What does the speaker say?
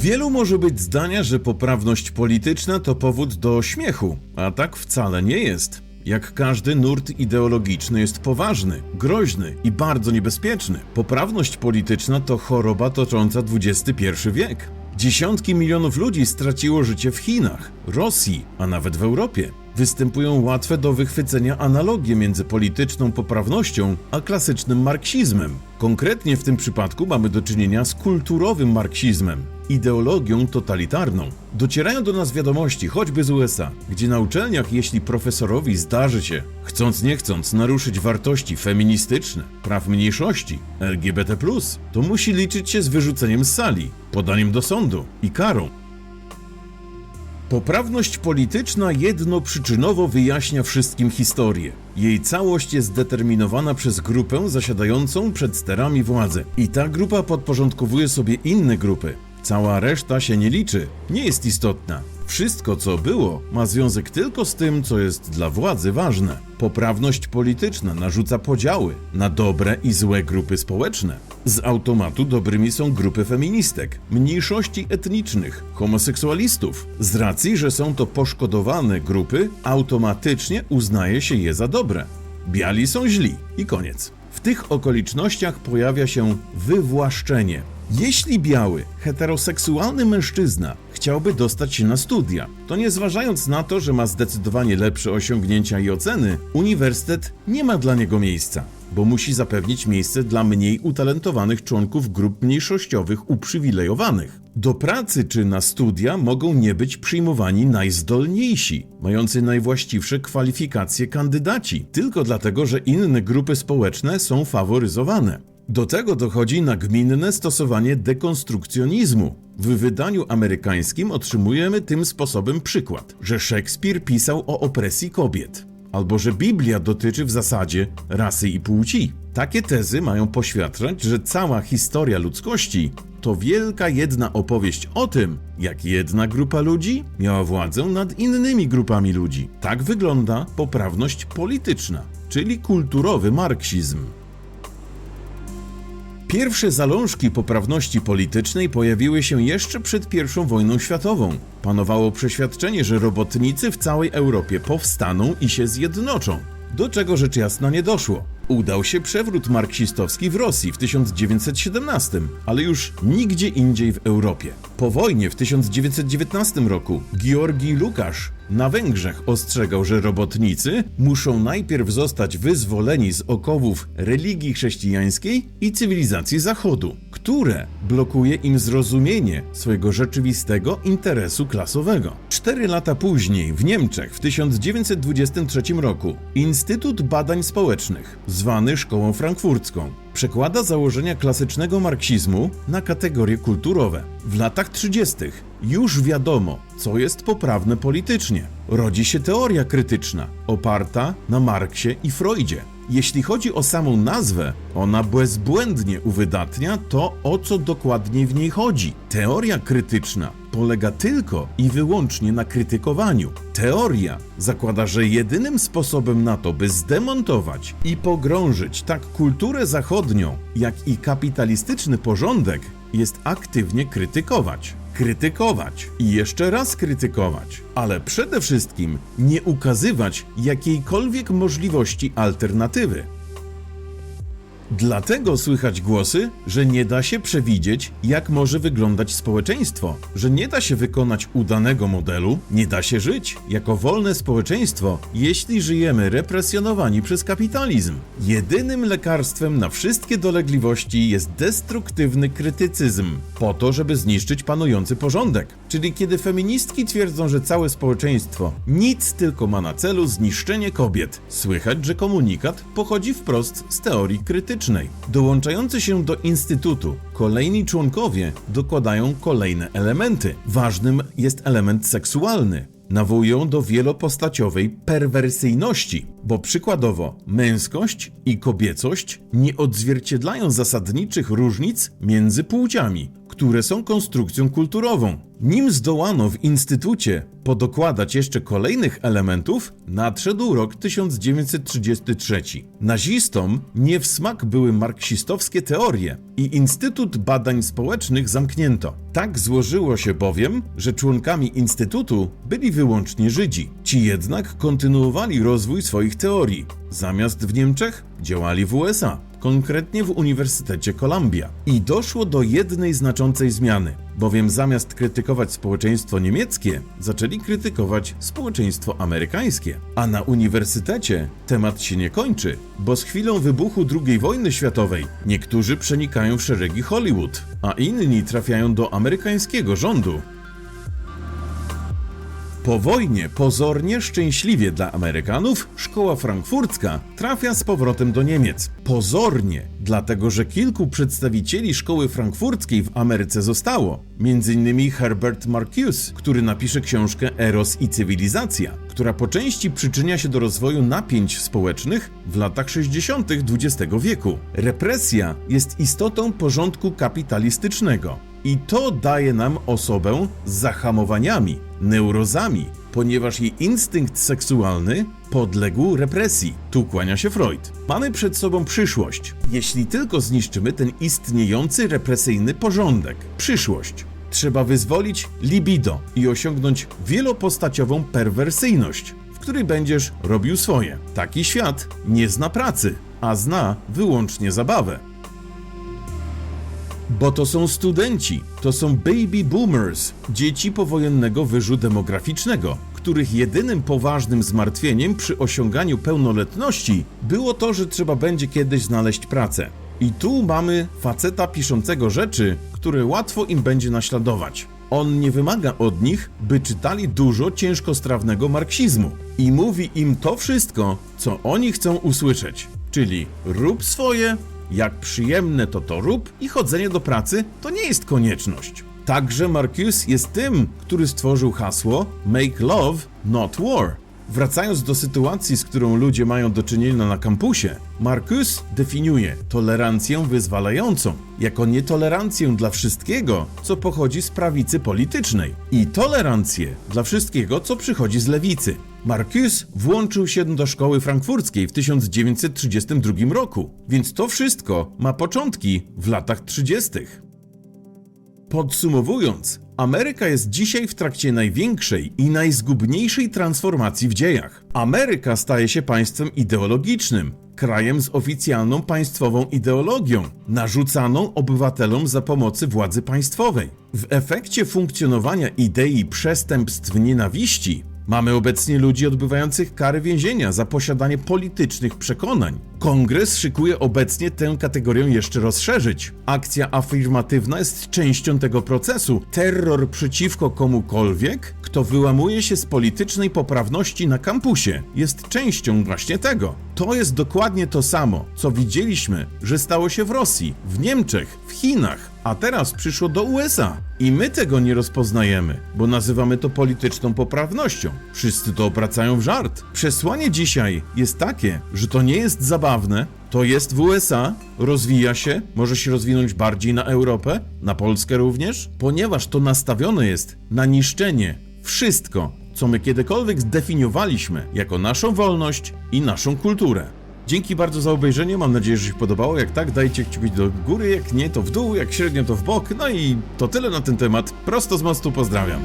Wielu może być zdania, że poprawność polityczna to powód do śmiechu, a tak wcale nie jest. Jak każdy nurt ideologiczny jest poważny, groźny i bardzo niebezpieczny. Poprawność polityczna to choroba tocząca XXI wiek. Dziesiątki milionów ludzi straciło życie w Chinach, Rosji, a nawet w Europie. Występują łatwe do wychwycenia analogie między polityczną poprawnością a klasycznym marksizmem. Konkretnie w tym przypadku mamy do czynienia z kulturowym marksizmem, ideologią totalitarną. Docierają do nas wiadomości, choćby z USA, gdzie na uczelniach, jeśli profesorowi zdarzy się, chcąc nie chcąc, naruszyć wartości feministyczne, praw mniejszości, LGBT, to musi liczyć się z wyrzuceniem z sali, podaniem do sądu i karą. Poprawność polityczna jednoprzyczynowo wyjaśnia wszystkim historię. Jej całość jest zdeterminowana przez grupę zasiadającą przed sterami władzy. I ta grupa podporządkowuje sobie inne grupy. Cała reszta się nie liczy, nie jest istotna. Wszystko, co było, ma związek tylko z tym, co jest dla władzy ważne. Poprawność polityczna narzuca podziały na dobre i złe grupy społeczne. Z automatu dobrymi są grupy feministek, mniejszości etnicznych, homoseksualistów. Z racji, że są to poszkodowane grupy, automatycznie uznaje się je za dobre. Biali są źli i koniec. W tych okolicznościach pojawia się wywłaszczenie. Jeśli biały, heteroseksualny mężczyzna chciałby dostać się na studia, to nie zważając na to, że ma zdecydowanie lepsze osiągnięcia i oceny, uniwersytet nie ma dla niego miejsca, bo musi zapewnić miejsce dla mniej utalentowanych członków grup mniejszościowych uprzywilejowanych. Do pracy czy na studia mogą nie być przyjmowani najzdolniejsi, mający najwłaściwsze kwalifikacje kandydaci, tylko dlatego, że inne grupy społeczne są faworyzowane. Do tego dochodzi nagminne stosowanie dekonstrukcjonizmu. W wydaniu amerykańskim otrzymujemy tym sposobem przykład, że Szekspir pisał o opresji kobiet, albo że Biblia dotyczy w zasadzie rasy i płci. Takie tezy mają poświadczać, że cała historia ludzkości to wielka jedna opowieść o tym, jak jedna grupa ludzi miała władzę nad innymi grupami ludzi. Tak wygląda poprawność polityczna, czyli kulturowy marksizm. Pierwsze zalążki poprawności politycznej pojawiły się jeszcze przed I wojną światową. Panowało przeświadczenie, że robotnicy w całej Europie powstaną i się zjednoczą. Do czego rzecz jasna nie doszło. Udał się przewrót marksistowski w Rosji w 1917, ale już nigdzie indziej w Europie. Po wojnie w 1919 roku Georgi Lukasz na Węgrzech ostrzegał, że robotnicy muszą najpierw zostać wyzwoleni z okowów religii chrześcijańskiej i cywilizacji Zachodu, które blokuje im zrozumienie swojego rzeczywistego interesu klasowego. Cztery lata później w Niemczech w 1923 roku Instytut Badań Społecznych, zwany Szkołą Frankfurcką, przekłada założenia klasycznego marksizmu na kategorie kulturowe. W latach 30. już wiadomo, co jest poprawne politycznie. Rodzi się teoria krytyczna, oparta na Marksie i Freudzie. Jeśli chodzi o samą nazwę, ona bezbłędnie uwydatnia to, o co dokładnie w niej chodzi. Teoria krytyczna polega tylko i wyłącznie na krytykowaniu. Teoria zakłada, że jedynym sposobem na to, by zdemontować i pogrążyć tak kulturę zachodnią, jak i kapitalistyczny porządek, jest aktywnie krytykować. Krytykować i jeszcze raz krytykować, ale przede wszystkim nie ukazywać jakiejkolwiek możliwości alternatywy. Dlatego słychać głosy, że nie da się przewidzieć, jak może wyglądać społeczeństwo, że nie da się wykonać udanego modelu, nie da się żyć jako wolne społeczeństwo, jeśli żyjemy represjonowani przez kapitalizm. Jedynym lekarstwem na wszystkie dolegliwości jest destruktywny krytycyzm, po to, żeby zniszczyć panujący porządek. Czyli kiedy feministki twierdzą, że całe społeczeństwo nic tylko ma na celu zniszczenie kobiet, słychać, że komunikat pochodzi wprost z teorii krytycznej. Dołączający się do instytutu kolejni członkowie dokładają kolejne elementy. Ważnym jest element seksualny. Nawołują do wielopostaciowej perwersyjności, bo przykładowo męskość i kobiecość nie odzwierciedlają zasadniczych różnic między płciami, które są konstrukcją kulturową. Nim zdołano w instytucie podokładać jeszcze kolejnych elementów, nadszedł rok 1933. Nazistom nie w smak były marksistowskie teorie i Instytut Badań Społecznych zamknięto. Tak złożyło się bowiem, że członkami Instytutu byli wyłącznie Żydzi. Ci jednak kontynuowali rozwój swoich teorii. Zamiast w Niemczech działali w USA konkretnie w Uniwersytecie Columbia. I doszło do jednej znaczącej zmiany, bowiem zamiast krytykować społeczeństwo niemieckie, zaczęli krytykować społeczeństwo amerykańskie. A na uniwersytecie temat się nie kończy, bo z chwilą wybuchu II wojny światowej niektórzy przenikają w szeregi Hollywood, a inni trafiają do amerykańskiego rządu. Po wojnie, pozornie szczęśliwie dla Amerykanów, szkoła frankfurcka trafia z powrotem do Niemiec. Pozornie, dlatego że kilku przedstawicieli szkoły frankfurckiej w Ameryce zostało. Innymi Herbert Marcuse, który napisze książkę Eros i cywilizacja, która po części przyczynia się do rozwoju napięć społecznych w latach 60. XX wieku. Represja jest istotą porządku kapitalistycznego. I to daje nam osobę z zahamowaniami, neurozami, ponieważ jej instynkt seksualny podległ represji. Tu kłania się Freud. Mamy przed sobą przyszłość, jeśli tylko zniszczymy ten istniejący represyjny porządek. Przyszłość. Trzeba wyzwolić libido i osiągnąć wielopostaciową perwersyjność, w której będziesz robił swoje. Taki świat nie zna pracy, a zna wyłącznie zabawę. Bo to są studenci, to są baby boomers, dzieci powojennego wyżu demograficznego, których jedynym poważnym zmartwieniem przy osiąganiu pełnoletności było to, że trzeba będzie kiedyś znaleźć pracę. I tu mamy faceta piszącego rzeczy, które łatwo im będzie naśladować. On nie wymaga od nich, by czytali dużo ciężkostrawnego marksizmu i mówi im to wszystko, co oni chcą usłyszeć. Czyli rób swoje, jak przyjemne to to rób i chodzenie do pracy to nie jest konieczność. Także Marcuse jest tym, który stworzył hasło Make Love, Not War. Wracając do sytuacji, z którą ludzie mają do czynienia na kampusie, Marcus definiuje tolerancję wyzwalającą jako nietolerancję dla wszystkiego, co pochodzi z prawicy politycznej i tolerancję dla wszystkiego, co przychodzi z lewicy. Marcus włączył się do szkoły frankfurckiej w 1932 roku, więc to wszystko ma początki w latach 30. Podsumowując, Ameryka jest dzisiaj w trakcie największej i najzgubniejszej transformacji w dziejach. Ameryka staje się państwem ideologicznym, krajem z oficjalną państwową ideologią, narzucaną obywatelom za pomocy władzy państwowej. W efekcie funkcjonowania idei przestępstw nienawiści Mamy obecnie ludzi odbywających kary więzienia za posiadanie politycznych przekonań. Kongres szykuje obecnie tę kategorię jeszcze rozszerzyć. Akcja afirmatywna jest częścią tego procesu. Terror przeciwko komukolwiek, kto wyłamuje się z politycznej poprawności na kampusie, jest częścią właśnie tego. To jest dokładnie to samo, co widzieliśmy, że stało się w Rosji, w Niemczech, w Chinach, a teraz przyszło do USA. I my tego nie rozpoznajemy, bo nazywamy to polityczną poprawnością. Wszyscy to obracają w żart. Przesłanie dzisiaj jest takie, że to nie jest zabawne, to jest w USA, rozwija się, może się rozwinąć bardziej na Europę, na Polskę również, ponieważ to nastawione jest na niszczenie wszystko, co my kiedykolwiek zdefiniowaliśmy jako naszą wolność i naszą kulturę. Dzięki bardzo za obejrzenie, mam nadzieję, że się podobało. Jak tak, dajcie kciuki do góry, jak nie, to w dół, jak średnio, to w bok. No i to tyle na ten temat. Prosto z mostu pozdrawiam.